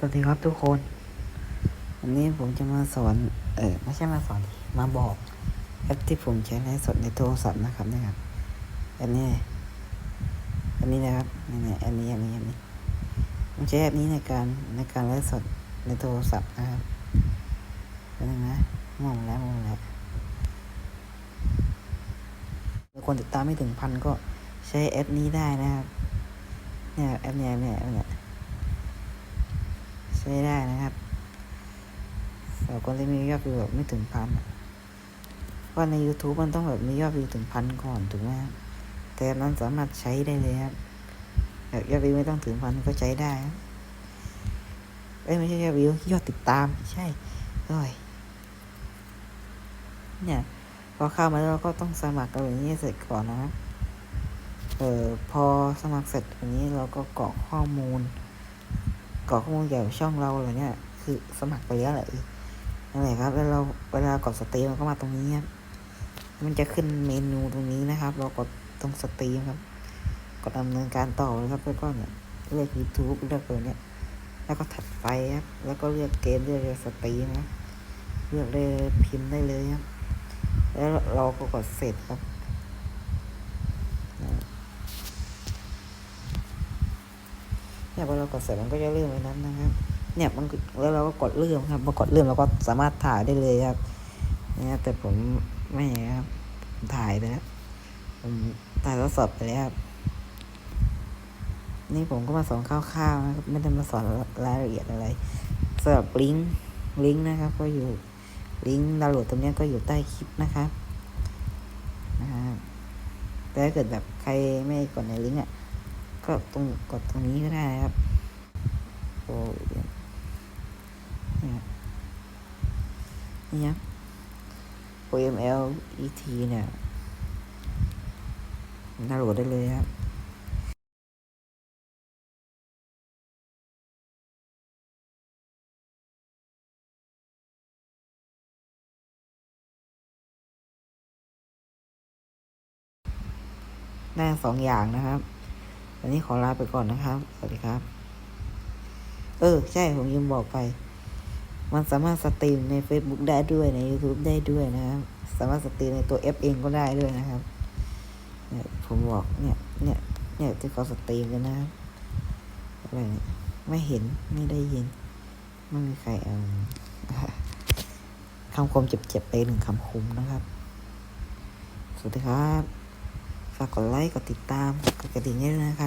สวัสดีครับทุกคน วันนี้ผมจะมาสอน เออไม่ใช่มาสอน มาบอกแอปที่ผมใช้ในสดในโทรศัพท์นะครับนะครับอันนี้อันนี้นะครับนี่นี่อันนี้อันนี้อันนี้ผมใช้แอปนี้ในการในการไลฟ์สดในโทรศัพท์นะครับเป็นยังไงมองแล้วมองแล้วคนติดตามไม่ถึงพันก็ใช้แอปนี้ได้นะครับเนี่ยแอปนี้เนี่ยแอปเนี่ย ใช้ได้นะครับสำหรับคนที่มียอดวิวแบบไม่ถึงพันอะเพราะใน YouTube มันต้องแบบมียอดวิวถึงพันก่อนถูกไหมครับแต่นั้นสามารถใช้ได้เลยครับแบบยอดวิวไม่ต้องถึงพันก็ใช้ได้เอ้ยไม่ใช่ยอดวิวยอดติดตามใช่เอ้ยเนี่ยพอเข้ามาแล้วเราก็ต้องสมัครกันแบบนี้เสร็จก่อนนะครับเออพอสมัครเสร็จแบบนี้เราก็กรอกข้อมูล กรอกข้อมูลเกี่ยวกับช่องเราเลยเนี่ยคือสมัครไปแล้วแหละนั่นแหละครับ แล้วเราเวลากดสตรีมมันก็มาตรงนี้ครับ มันจะขึ้นเมนูตรงนี้นะครับ เรากดตรงสตรีมครับ กดดำเนินการต่อเลยครับแล้วก็เนี่ยเลือก YouTube เลือกตัวเนี้ย แล้วก็ถัดไปครับ แล้วก็เลือกเกมเลือกสตรีมนะเลือกเลยพิมพ์ได้เลยครับ แล้วเราก็กดเสร็จครับ เนี่ยพอเรากดเสร็จมันก็จะเลื่อนไปนั้นนะครับ เนี่ยมันแล้วเราก็กดเลื่อนครับพอกดเลื่อนเราก็สามารถถ่ายได้เลยครับเนี่ยแต่ผมไม่ครับผมถ่ายไปแล้วผมถ่ายทดสอบไปแล้วครับนี่ผมก็มาสอนคร่าวๆนะครับไม่ได้มาสอนรายละเอียดอะไรสำหรับลิงก์ลิงก์นะครับ ก็อยู่ลิงก์ดาวน์โหลดตรงนี้ก็อยู่ใต้คลิปนะครับนะครับแต่ถ้าเกิดแบบใครไม่กดในลิงก์อะ ก็ตรงกดตรงนี้ก็ได้ครับโอ้ยนี่ครับนี่ครับ OML ET เนี่ยดาวน์โหลดได้เลยครับได้สองอย่างนะครับ วันนี้ขอลาไปก่อนนะครับ สวัสดีครับ เออ ใช่ ผมยืมบอกไป มันสามารถสตรีมใน Facebook ได้ด้วยใน YouTube ได้ด้วยนะครับ สามารถสตรีมในตัว F เองก็ได้ด้วยนะครับ เนี่ย ผมบอกเนี่ย เนี่ย เนี่ยที่เขาสตรีมกันนะครับอะไรเนี่ยไม่เห็นไม่ได้ยิน ไม่มีใครเอาคำคมเจ็บๆไปหนึ่งคำคมนะครับ สวัสดีครับ ฝากกดไลค์ กดติดตาม กดกระดิ่งด้วยนะคะ